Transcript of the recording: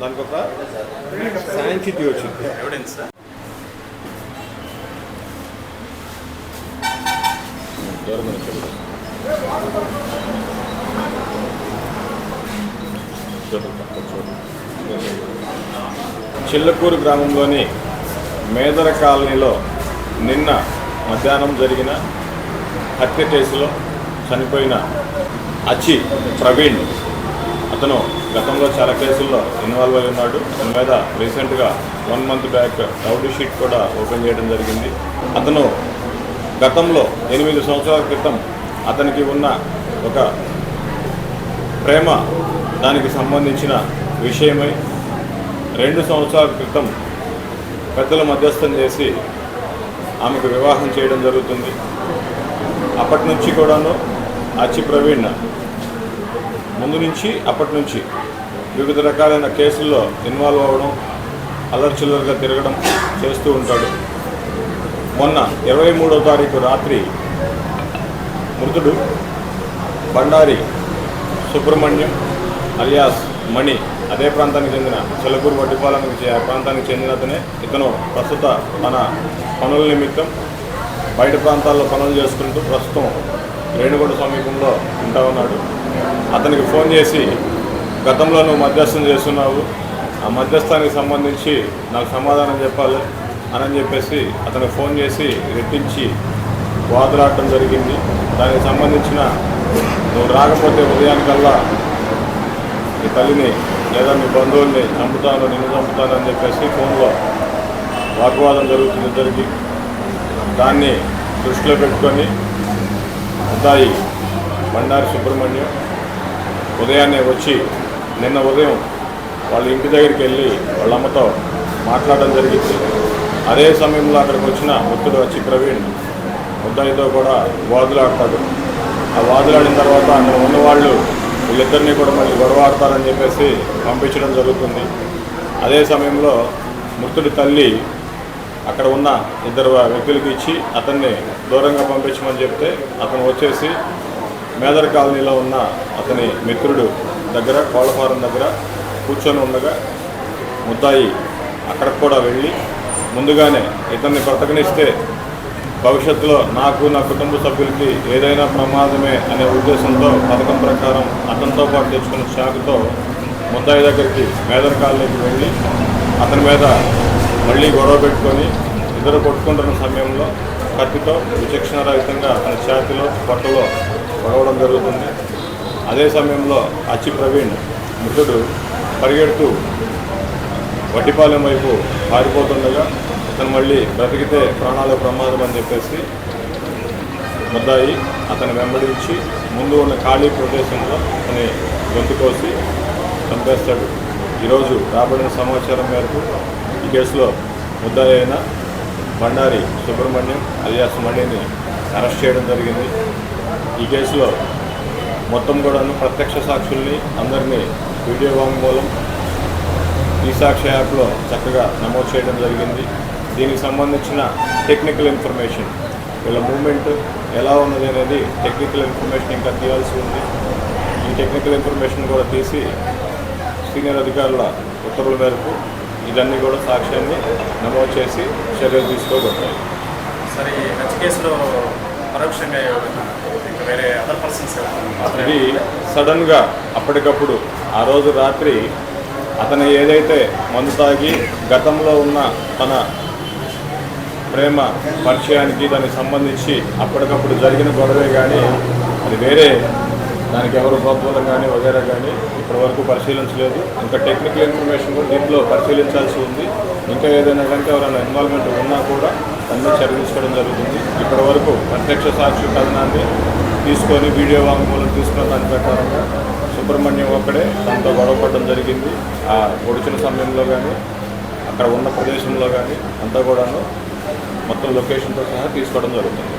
దానికి ఒక శాంక్సిటీ వచ్చింది ఎవిడెన్స్ చిల్లకూరు గ్రామంలోని మేదర కాలనీలో నిన్న మధ్యాహ్నం జరిగిన హత్య కేసులో చనిపోయిన అచి ప్రవీణ్. అతను గతంలో చాలా కేసుల్లో ఇన్వాల్వ్ అయి ఉన్నాడు. దాని మీద రీసెంట్గా one month back rowdy sheet కూడా ఓపెన్ చేయడం జరిగింది. అతను గతంలో ఎనిమిది సంవత్సరాల క్రితం అతనికి ఉన్న ఒక ప్రేమ దానికి సంబంధించిన విషయమై రెండు సంవత్సరాల క్రితం పెద్దల మధ్యస్థం చేసి ఆమెకు వివాహం చేయడం జరుగుతుంది. అప్పటి నుంచి కూడాను అచ్చి ప్రవీణ్ ముందు నుంచి అప్పటి నుంచి వివిధ రకాలైన కేసుల్లో ఇన్వాల్వ్ అవ్వడం అల్లర్చిల్లర్గా తిరగడం చేస్తూ ఉంటాడు. మొన్న ఇరవై మూడో తారీఖు రాత్రి మృతుడు బండారి సుబ్రహ్మణ్యం అలియాస్ మణి అదే ప్రాంతానికి చెందిన చెలకూరు వడ్డిపాలెంకి చే- ప్రాంతానికి చెందిన అతనే. ఇతను ప్రస్తుత తన పనుల నిమిత్తం బయట ప్రాంతాల్లో పనులు చేసుకుంటూ ప్రస్తుతం రేణుగుంట సమీపంలో ఉంటా ఉన్నాడు. అతనికి ఫోన్ చేసి గతంలో నువ్వు మధ్యస్థం చేస్తున్నావు. ఆ మధ్యస్థానికి సంబంధించి నాకు సమాధానం చెప్పాలి అని చెప్పేసి అతనికి ఫోన్ చేసి రెట్టించి వాదులాడటం జరిగింది. దానికి సంబంధించిన నువ్వు రాకపోతే ఉదయానికల్లా నీ తల్లిని లేదా మీ బంధువుల్ని చంపుతాను నిన్ను చంపుతాను అని చెప్పేసి ఫోన్లో వాగ్వాదం జరుగుతుంది. ఇద్దరికి దాన్ని దృష్టిలో పెట్టుకొని ఉదాయి బండారి సుబ్రహ్మణ్యం ఉదయాన్నే వచ్చి నిన్న ఉదయం వాళ్ళ ఇంటి దగ్గరికి వెళ్ళి వాళ్ళ అమ్మతో మాట్లాడడం జరిగింది. అదే సమయంలో అక్కడికి వచ్చిన మృతుడు వచ్చి ప్రవీణ్ ముద్దాయితో కూడా వాదులాడతాడు. ఆ వాదులాడిన తర్వాత అక్కడ ఉన్నవాళ్ళు వీళ్ళిద్దరినీ కూడా మళ్ళీ గొడవ ఆడతారని చెప్పేసి పంపించడం జరుగుతుంది. అదే సమయంలో మృతుడి తల్లి అక్కడ ఉన్న ఇద్దరు వ్యక్తులకు ఇచ్చి అతన్ని దూరంగా పంపించమని చెప్తే అతను వచ్చేసి మేదర్ కాలనీలో ఉన్న అతని మిత్రుడు దగ్గర కోళ్ళ ఫారం దగ్గర కూర్చొని ఉండగా ముద్దాయి అక్కడికి కూడా వెళ్ళి ముందుగానే ఇతన్ని బ్రతకనిస్తే భవిష్యత్తులో నాకు నా కుటుంబ సభ్యులకి ఏదైనా ప్రమాదమే అనే ఉద్దేశంతో పథకం ప్రకారం అతనితో పాటు తెచ్చుకున్న షాకుతో ముద్దాయి దగ్గరికి మేదర్ కాలనీకి వెళ్ళి అతని మీద మళ్ళీ గొడవ పెట్టుకొని ఇద్దరు కొట్టుకుంటున్న సమయంలో కత్తితో విచక్షణ రహితంగా తన ఛాతిలో పొట్టలో పడవడం జరుగుతుంది. అదే సమయంలో అచ్చి ప్రవీణ్ మృతుడు పరిగెడుతూ వడ్డిపాలెం వైపు పారిపోతుండగా అతను మళ్ళీ బ్రతికితే ప్రాణాల ప్రమాదం అని చెప్పేసి ముద్దాయి అతను వెంబడించి ముందు ఉన్న ఖాళీ ప్రదేశంలో అతని గొంతు కోసి చంపేస్తాడు. ఈరోజు రాబడిన సమాచారం మేరకు ఈ కేసులో ముద్దాయైన బండారి సుబ్రహ్మణ్యం అలియాస్ మణిని అరెస్ట్ చేయడం జరిగింది. ఈ కేసులో మొత్తం కూడాను ప్రత్యక్ష సాక్షుల్ని అందరినీ వీడియో వాంగ్మూలం ఈ సాక్షి యాప్లో చక్కగా నమోదు చేయడం జరిగింది. దీనికి సంబంధించిన టెక్నికల్ ఇన్ఫర్మేషన్ వీళ్ళ మూమెంట్ ఎలా ఉన్నది అనేది టెక్నికల్ ఇన్ఫర్మేషన్ ఇంకా తీయాల్సి ఉంది. ఈ టెక్నికల్ ఇన్ఫర్మేషన్ కూడా తీసి సీనియర్ అధికారుల ఉత్తర్వుల మేరకు ఇదన్నీ కూడా సాక్ష్యాన్ని నమోదు చేసి చర్యలు తీసుకోబడతాయి. సరే హత్య కేసులో పరోక్షంగా వేరే అదర్ పర్సన్స్ ఇది సడన్గా అప్పటికప్పుడు ఆ రోజు రాత్రి అతను ఏదైతే మందు తాగి గతంలో ఉన్న తన ప్రేమ పరిచయానికి దానికి సంబంధించి అప్పటికప్పుడు జరిగిన గొడవే కానీ అది వేరే దానికి ఎవరు ప్రోత్సాహం కానీ వగేరా కానీ ఇప్పటి వరకు పరిశీలించలేదు. ఇంకా టెక్నికల్ ఇన్ఫర్మేషన్ కూడా దీంట్లో పరిశీలించాల్సి ఉంది. ఇంకా ఏదైనా కనుక ఎవరైనా ఇన్వాల్వ్మెంట్ ఉన్నా కూడా అన్నీ చర్య తీసుకోవడం జరుగుతుంది. ఇప్పటి వరకు ప్రత్యక్ష సాక్షి కథనాన్ని తీసుకొని వీడియో వాంగ్మూలం తీసుకున్న దాని ప్రకారంగా సుబ్రహ్మణ్యం ఒక్కడే తనతో గొడవపడడం జరిగింది. ఆ పొడిచిన సమయంలో కానీ అక్కడ ఉన్న ప్రదేశంలో కానీ అంతా కూడాను మొత్తం లొకేషన్తో సహా తీసుకోవడం జరుగుతుంది.